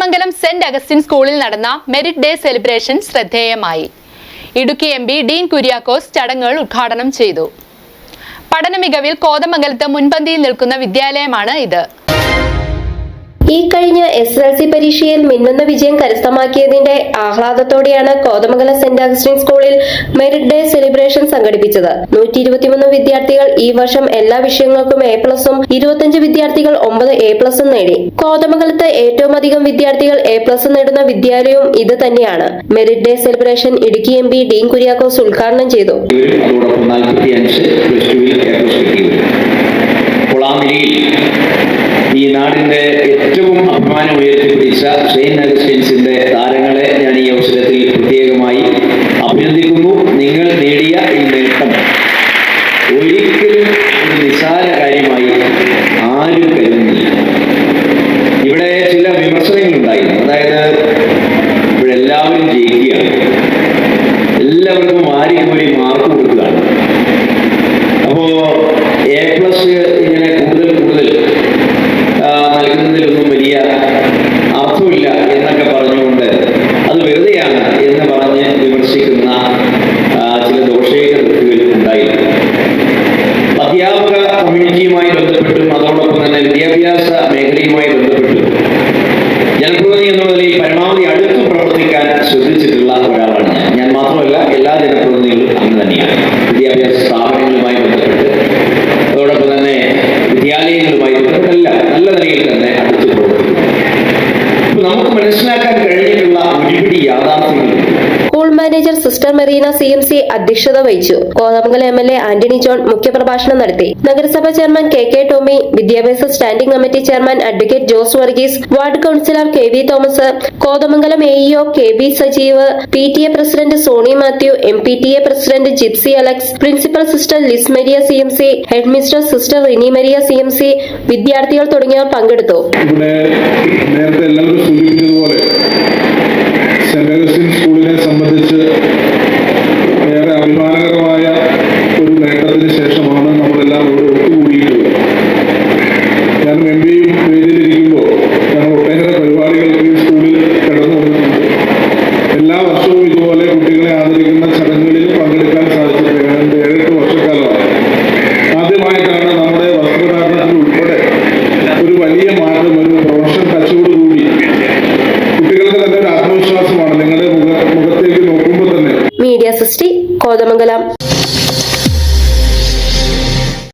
Kothamangalam saint Augustine സ്കൂളിൽ നടന്ന merit day celebration ശ്രദ്ധേയമായി. ഇടുക്കി എം പി ഡീൻ കുര്യാക്കോസ് ചടങ്ങുകൾ ഉദ്ഘാടനം ചെയ്തു. പഠന മികവിൽ കോതമംഗലത്ത് മുൻപന്തിയിൽ നിൽക്കുന്ന വിദ്യാലയമാണ് ഇത്. ഈ കഴിഞ്ഞ എസ് എൽ സി പരീക്ഷയിൽ മിന്നുന്ന വിജയം കരസ്ഥമാക്കിയതിന്റെ ആഹ്ലാദത്തോടെയാണ് കോതമംഗലം സെന്റ് അഗസ്റ്റിൻ സ്കൂളിൽ മെറിറ്റ് ഡേ സെലിബ്രേഷൻ സംഘടിപ്പിച്ചത്. നൂറ്റി ഇരുപത്തിമൂന്ന് വിദ്യാർത്ഥികൾ ഈ വർഷം എല്ലാ വിഷയങ്ങൾക്കും എ പ്ലസും ഇരുപത്തിയഞ്ച് വിദ്യാർത്ഥികൾ ഒമ്പത് എ പ്ലസും നേടി. കോതമംഗലത്ത് ഏറ്റവും അധികം വിദ്യാർത്ഥികൾ എ പ്ലസ് നേടുന്ന വിദ്യാലയവും ഇത് തന്നെയാണ്. Merit day celebration Idukki M Dean Kuriakose ഉദ്ഘാടനം ചെയ്തു. ഏറ്റവും അഭിമാനം ഉയർത്തിപ്പിടിച്ച ഷെയ്ൻ അഗസ്റ്റീൻസിന്റെ താരങ്ങളെ ഞാൻ ഈ അവസരത്തിൽ പ്രത്യേകമായി അഭിനന്ദിക്കുന്നു. നിങ്ങൾ നേടിയ ഈ നേട്ടം ഒരിക്കലും ഒരു നിസ്സാര കാര്യമായി ആരും കരുതുന്നില്ല. ഇവിടെ ചില വിമർശനങ്ങളുണ്ടായിരുന്നു. അതായത് ഇവിടെ എല്ലാവരും ജയിക്കുകയാണ്. എല്ലാവർക്കും വാരിക്കോരി മാർക്ക് കൊടുക്കുകയാണ് വിദ്യാഭ്യാസ മേഖലയുമായി ബന്ധപ്പെട്ട്. ജനപ്രതിനിധി എന്ന നിലയിൽ പരമാവധി അടുത്ത് പ്രവർത്തിക്കാൻ ശ്രദ്ധിച്ചിട്ടുള്ള ഒരാളാണ് ഞാൻ. ഞാൻ മാത്രമല്ല എല്ലാ ജനപ്രതിനിധികളും അങ്ങനെ തന്നെയാണ്. വിദ്യാഭ്യാസ sister Marina C M C അധ്യക്ഷത വഹിച്ചു. Kothamangalam M L A Antony John മുഖ്യപ്രഭാഷണം നടത്തി. നഗരസഭാ ചെയർമാൻ കെ കെ ടോമി വിദ്യാഭ്യാസ standing committee chairman advocate Jose Varghese ward councillor K V Thomas Kothamangalam A EO K B Sajeev P T A president Sony Mathew M P T A president Gipsy Alex principal sister Liz Maria C M C head mister sister Rini Maria C M C വിദ്യാർത്ഥികൾ തുടങ്ങിയവർ പങ്കെടുത്തു. നേരത്തെ എല്ലാവരും സൂചിപ്പിച്ചതുപോലെ വർഷവും ഇതുപോലെ കുട്ടികളെ ആദരിക്കുന്ന ചടങ്ങുകളിൽ പങ്കെടുക്കാൻ സാധിച്ചിട്ടുണ്ട്. ഏതാണ്ട് ഏഴെട്ട് വർഷക്കാലമാണ്. ആദ്യമായിട്ടാണ് നമ്മുടെ വസ്ത്രധാരണത്തിൽ ഉൾപ്പെടെ ഒരു വലിയ മാറ്റം ഒരു പ്രൊഫഷൻ ടച്ചോട് കൂടി. കുട്ടികൾക്ക് തന്നെ ഒരു ആത്മവിശ്വാസമാണ് നിങ്ങളുടെ മുഖ മുഖത്തേക്ക് നോക്കുമ്പോൾ തന്നെ. മീഡിയ സൃഷ്ടി കോതമംഗലം.